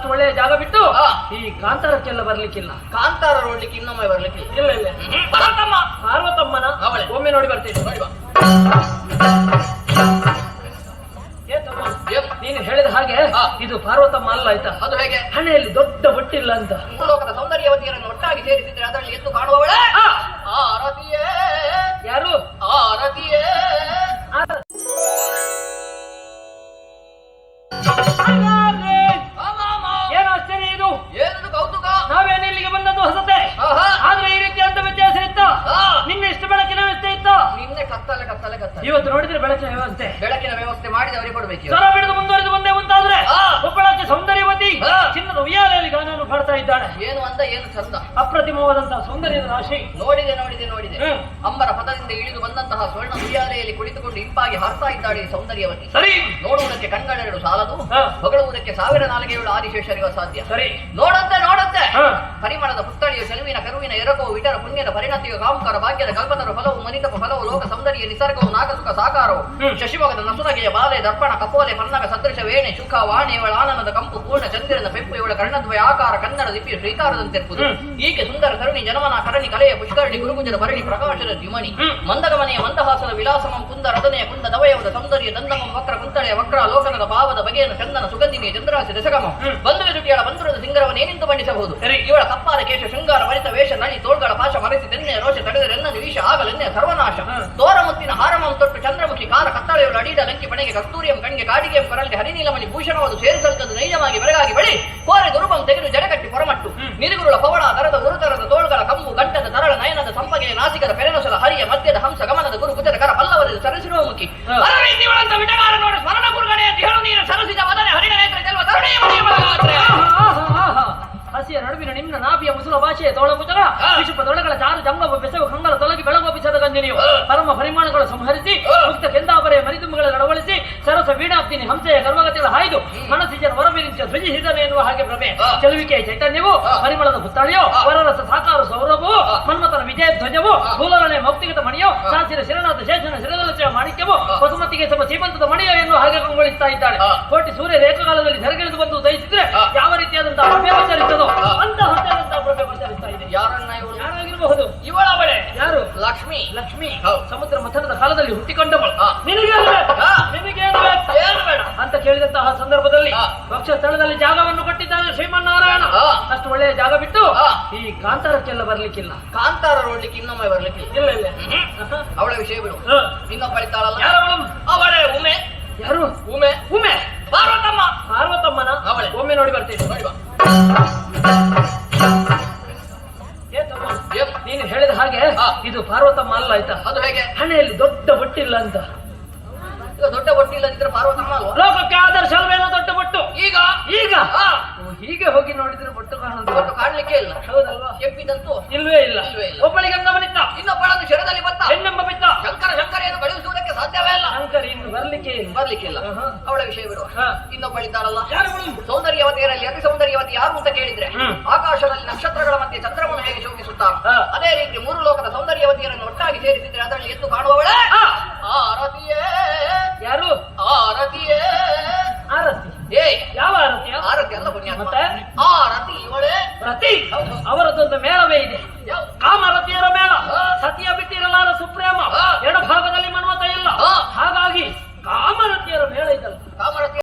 ಅಷ್ಟು ಒಳ್ಳೆಯ ಜಾಗ ಬಿಟ್ಟು. ಈ ಕಾಂತಾರಕ್ಕೆಲ್ಲ ಬರ್ಲಿಕ್ಕಿಲ್ಲ. ಕಾಂತಾರ ನೋಡ್ಲಿಕ್ಕೆ ಇನ್ನೊಮ್ಮೆ ಬರ್ಲಿಕ್ಕೆ ಇಲ್ಲ ಇಲ್ಲ. ಪಾರ್ವತಮ್ಮ ಪಾರ್ವತಮ್ಮನ ಅವಳೆ. ಒಮ್ಮೆ ನೋಡಿ ಬರ್ತೇನೆ. ನೋಡಿ ಬಾ. ನೀನು ಹೇಳಿದ ಹಾಗೆ. ಇದು ಪಾರ್ವತಮ್ಮ ಅಲ್ಲ ಆಯ್ತಾ? ಅದು ಹೇಗೆ? ಹಣೆಯಲ್ಲಿ ದೊಡ್ಡ ಬೊಟ್ಟಿಲ್ಲ ಅಂತ. ಲೋಕದ ಸೌಂದರ್ಯವತಿಯರನ್ನು ಒಟ್ಟಾಗಿ ಸೇರಿಸಿದ್ರೆ ಅದರಲ್ಲಿ ಎದ್ದು ಕಾಣುವವಳೆ? ಹಾ. ಇವತ್ತು ನೋಡಿದ್ರೆ ಬೆಳಕಿನ ವ್ಯವಸ್ಥೆ ಬೆಳಕಿನ ವ್ಯವಸ್ಥೆ ಮಾಡಿದವರಿಗೆ ಅವರಿಗೆ ಕೊಡಬೇಕು ಸರ ಬಿಡದು ಮುಂದುವರೆದು ಮುಂದೆ ಮುಂತಾದ್ರೆ ಹಾ. ಒಬ್ಬಳಕ್ಕೆ ಸೌಂದರ್ಯವತಿ. ಚಿನ್ನದ ಉಯ್ಯಾಲೆಯಲ್ಲಿ ಗಾನವನ್ನು ಪಾಡ್ತಾ ಇದ್ದಾಳೆ ಏನು ಅಂದ ಏನು ಚಂದ ಅಪ್ರತಿಮವಾದಂತಹ ಸೌಂದರ್ಯದ ರಾಶಿ ನೋಡಿದೆ ನೋಡಿದೆ ನೋಡಿದೆ. ಅಂಬರ ಪದದಿಂದ ಇಳಿದು ಬಂದಂತಹ ಸ್ವರ್ಣ ಉಯ್ಯಾಲೆಯಲ್ಲಿ ಕುಳಿತುಕೊಂಡು ಇಂಪಾಗಿ ಹಾರ್ತಾ ಇದ್ದಾಳೆ ಈ ಸೌಂದರ್ಯವತಿ. ಸರಿ. ನೋಡುವುದಕ್ಕೆ ಕಣ್ಗಳೆರಡು ಸಾಲದು ಹೊಗಳುವುದಕ್ಕೆ ಸಾವಿರ ನಾಲಿಗೆಗಳು ಆದಿಶೇಷರಿವ ಸಾಧ್ಯ. ಸರಿ. ನೋಡಂತೆ ನೋಡಂತೆ. ಪರಿಮಳದ ಪುತ್ತಳಿಯು ಚೆಲುವಿನ ಕರುವಿನ ಎರಕವು ವಿಟರ ಪುಣ್ಯದ ಪರಿಣತಿಯು ಕಾಮುಕರ ಭಾಗ್ಯದ ಕಲ್ಪನರು ಫಲವು ಮನಿತಪ ಫಲವು ಲೋಕ ಸೌಂದರ್ಯ ನಿಸರ್ಗವು ನಾಗಸುಖ ಸಾಕಾರವು. ಶಶಿಮೊಗದ ನಸುನಗೆಯ ಬಾಲೆ ದರ್ಪಣ ಕಪೋಲೆ ಪನ್ನಗ ಸದೃಶ ವೇಣೆ ಶುಖ ವಾಣಿ ಇವಳ ಆನಂದದ ಕಂಪು ಪೂರ್ಣ ಚಂದ್ರನ ಪೆಪ್ಪು ಇವಳ ಕರ್ಣದ್ವಯ ಆಕಾರ ಕನ್ನಡ ಲಿಪಿ ಶ್ರೀಕಾರದಂತೆ. ಈಕೆ ಸುಂದರ ಕರುಣಿ ಜನಮನ ಕರಣಿ ಕಲೆಯ ಪುಷ್ಕರಣಿ ಗುರುಗುಂಜನ ಭರಣಿ ಪ್ರಕಾಶದ ದ್ಯುಮಣಿ. ಮಂದಗಮನೆಯ ಮಂದಹಾಸದ ವಿಲಾಸಮಂ ಕುಂದ ರದನೆಯ ಕುಂದ ದವಯವದ ಸೌಂದರ್ಯ ದಂದಮಂ ವಕ್ರ ಕುಂತಳೆಯ ವಕ್ರ ಲೋಕನದ ಭಾವದ ಬಗೆಯನ್ನು ಚಂದನ ಸುಗಂಧಿನಿಯ ಚಂದ್ರಾಸಿ ದಶಗಮಂ ಹ್ಮ್. ಬಂಧು ವಿರುಟಿಯಳ ಬಂಧುರದ ಸಿಂಗರವನ್ನೇನೆಂದು ಬಣ್ಣಿಸಬಹುದು. ಇವಳ ಕಪ್ಪಾದ ಕೇಶ ಶೃಂಗಾರ ಭರಿತ ವೇಷ ನಳಿ ತೋಳ್ಗಳ ಪಾಶ ಮರೆಸಿ ತೆನ್ನೆಯ ರೋಷ ತಡೆದರೆನ್ನದು ವಿಷ ಆಗಲೆನ್ನೆಯ ಸರ್ವನಾಶ ತೋರ ತೊಟ್ಟು ಚಂದ್ರಮುಖಿ ಕತ್ತಳೆಯವಳು ಅಡಿದ ಲಂಕಿ ಕಾಡಿಗೆ ಕಸ್ತೂರಿಯಂ ಕಣ್ಗೆ ಕಾಡಿಗೆಂ ಕೊರಳಿಗೆ ಹರಿನೀಲಮಣಿ ಭೂಷಣವನ್ನು ಸೇರಿಸಲ್ಕದ್ದು ನೈಜವಾಗಿ ಬೆರಗಾಗಿ ಬಳಿ. ಕೋರೆ ದುರುಪಂ ತೆಗೆದು ಜಡಗಟ್ಟಿ ಹೊರಮಟ್ಟು. ನಿರುಗುರುಳ ಪವಳ ದರದ ಗುರುತರದ ತೋಳ್ಗಳ ಕಂಬು ಗಂಟದ ತರಳ ನಯನದ ಸಂಪಗೆ ನಾಸಿಕದ ಪೆರೆನೊಸಲ ಹರಿಯ ಮಧ್ಯದ ಹಂಸ ಗಮನದ ಗುರು ಕುಜರ ಕರ ಪಲ್ಲವದ ಸರಸಿರುವ ಮುಖಿ. ಸ್ಮರಣ ಗುರುಗಣೆ ಅಂತ ಹೇಳು ನೀನು. ಸರಸಿದ ವದನೆ ಹರಿಣ ನೇತ್ರ ಚೆಲ್ವ ತರುಣೀಯ ಮಣಿಯ ಮಲಗಾತ್ರೆ. ಹಸಿಯ ನಡುವಿನ ನಿಮ್ನ ನಾಭಿಯ ಮುಸುಲ ಭಾಷೆಯ ತೋಳ ಮುಜಗ ವಿಶ್ವ ವಿಶುಪ ದೊಳಗಳ ಚಾರು ಜಂಗಮ ಬೆಸವು ಕಂಗಳ ಬೆಳಗೋಪಿಸದ ಪರಮ ಪರಿಮಾಣಗಳು ಸಂಹರಿಸಿ. ಮುಕ್ತ ಕೆಂದಾಪರೆಯ ಮರಿದುಂಬಗಳ ನಡವಳಿಸಿ ಸರಸ ವೀಣಾಪ್ತಿನಿ ಹಂಸೆಯ ಗರ್ಭಗತಿಗಳ ಹಾಯ್ದು ಮನಸ್ಸಿಜನ ವರಮಿರಿಂಚ ಧ್ವಜಿ ಹಿಡನೆ ಎನ್ನುವ ಹಾಗೆ ಪ್ರಭೆ ಹಾ. ಚೆಲುವಿಕೆಯ ಚೈತನ್ಯವು. ಪರಿಮಳದ ಪುತ್ತಾಳಿಯೋ ಹಾ. ವರರಸ ಸಾಕಾರ ಸೌರಭವು ಮನ್ಮತನ ಮನ್ಮಥನ ವಿಜಯ ಧ್ವಜವು ಹಾ. ಭೂಲರಣೆ ಮೌಕ್ತಿಗತ ಮಣಿಯೋ. ಸಾಸಿರ ಶಿರನಾಥ ಶೇಷನ ಶಿರದ ಮಾಣಿಕ್ಯವು. ವಸುಮತಿಗೆ ಸಮ ಸೀಮಂತದ ಮಣಿಯೋ ಎನ್ನುವ ಹಾಗೆ ಕಂಗೊಳಿಸ್ತಾ ಇದ್ದಾಳೆ ಕೋಟಿ ಸೂರ್ಯ ರೇಖಾಕಾಲದಲ್ಲಿ ಲಕ್ಷ್ಮಿ ಲಕ್ಷ್ಮಿ. ಸಮುದ್ರ ಮಥನದ ಕಾಲದಲ್ಲಿ ಹುಟ್ಟಿಕೊಂಡವಳು. ನಿನಗೆ ನಿನಗೇನು? ಏನು ಬೇಡ. ಅಂತ ಕೇಳಿದಂತಹ ಸಂದರ್ಭದಲ್ಲಿ. ಪಕ್ಷ ಸ್ಥಳದಲ್ಲಿ ಜಾಗವನ್ನು ಕೊಟ್ಟಿದ್ದಾನೆ ಶ್ರೀಮನ್ನಾರಾಯಣ. ಅಷ್ಟು ಒಳ್ಳೆಯ ಜಾಗ ಬಿಟ್ಟು. ಈ ಕಾಂತಾರಕ್ಕೆಲ್ಲ ಬರ್ಲಿಕ್ಕಿಲ್ಲ. ಕಾಂತಾರ ನೋಡ್ಲಿಕ್ಕೆ ಇನ್ನೊಮ್ಮೆ ಬರ್ಲಿಕ್ಕೆ ಇಲ್ಲ. ಇಲ್ಲ. ಅವಳ ವಿಷಯ ಬಿಡು. ಇನ್ನೊಬ್ಬ ಯಾರವಳು ಅವಳೇ ಉಮೆ. ಯಾರು? ಉಮೆ. ಉಮೆ. ಪಾರ್ವತಮ್ಮ. ಪಾರ್ವತಮ್ಮನ? ಅವಳೆ. ಒಮ್ಮೆ ನೋಡಿ ಬರ್ತೇನೆ. ನೋಡಿ ಬಾ. ಹಾ. ಇದು ಪಾರ್ವತಮ್ಮ ಅಲ್ಲ ಆಯ್ತಾ? ಅದು ಹೇಗೆ? ಹಣೆಯಲ್ಲಿ ದೊಡ್ಡ ಬೊಟ್ಟಿಲ್ಲ ಅಂತ. ಈಗ ದೊಡ್ಡ ಬಟ್ಟಿಲ್ಲ ಇಲ್ಲದಿದ್ರೆ ಪಾರ್ವತಮ್ಮ ಅಲ್ವಾ? ಲೋಕಕ್ಕೆ ಆದರ್ಶ ಅಲ್ವೇನೋ ದೊಡ್ಡ ಬೊಟ್ಟು? ಈಗ? ಈಗ? ಹೀಗೆ ಹೋಗಿ ನೋಡಿದ್ರೆ ಬೊಟ್ಟು ಕಾಣೋದು ಬೊಟ್ಟು ಕಾಣ್ಲಿಕ್ಕೆ ಇಲ್ಲ. ಹೌದಲ್ವಾ? ಕೆಂಪಿದಂತೂ ಇಲ್ವೇ ಇಲ್ಲ. ಇಲ್ವೇ ಇಲ್ಲ. ಒಬ್ಬಳಿಗೆ ಇನ್ನೊಬ್ಬಳನ್ನು ಶರದಲ್ಲಿ ಬತ್ತ. ಹೆಣ್ಣೆಂಬ ಬಿತ್ತ. ಶಂಕರ ಶಂಕರಿಯನ್ನು ಕಳುಹಿಸುವುದಕ್ಕೆ ಸಾಧ್ಯವೇ ಇಲ್ಲ. ಶಂಕರ ಇನ್ನು ಬರ್ಲಿಕ್ಕೆ ಇಲ್ಲ. ಬರ್ಲಿಕ್ಕಿಲ್ಲ ಅವಳ ವಿಷಯ ಬಿಡುವ. ಸೌಂದರ್ಯ ಸೌಂದರ್ಯವತಿಯರಲ್ಲಿ ಅತಿ ಸೌಂದರ್ಯವತಿ ಯಾರು ಅಂತ ಕೇಳಿದ್ರೆ ಆಕಾಶದಲ್ಲಿ ನಕ್ಷತ್ರಗಳ ಮಧ್ಯೆ ಚಂದ್ರವನ್ನು ಹೇಗೆ ಶೋಭಿಸುತ್ತಾ? ಹಾ. ಅದೇ ರೀತಿ ಮೂರು ಲೋಕದ ಸೌಂದರ್ಯವತಿಯರನ್ನು ಒಟ್ಟಾಗಿ ಸೇರಿಸಿದ್ರೆ ಅದರಲ್ಲಿ ಎದ್ದು ಕಾಣುವವಳೆ ಹಾ. ಆರತಿಯೇ ಯಾರು ಆರತಿಯೇ ಆರತಿ ಏ ಯಾವ ಆರತಿಯ ಆರತಿ ಅಲ್ಲ ಪುಣ್ಯ ಮತ್ತೆ? ಆರತಿ ಇವಳೇ ಪ್ರತಿ ಹೌದು. ಅವರದ್ದೊಂದು ಮೇಳವೇ ಇದೆ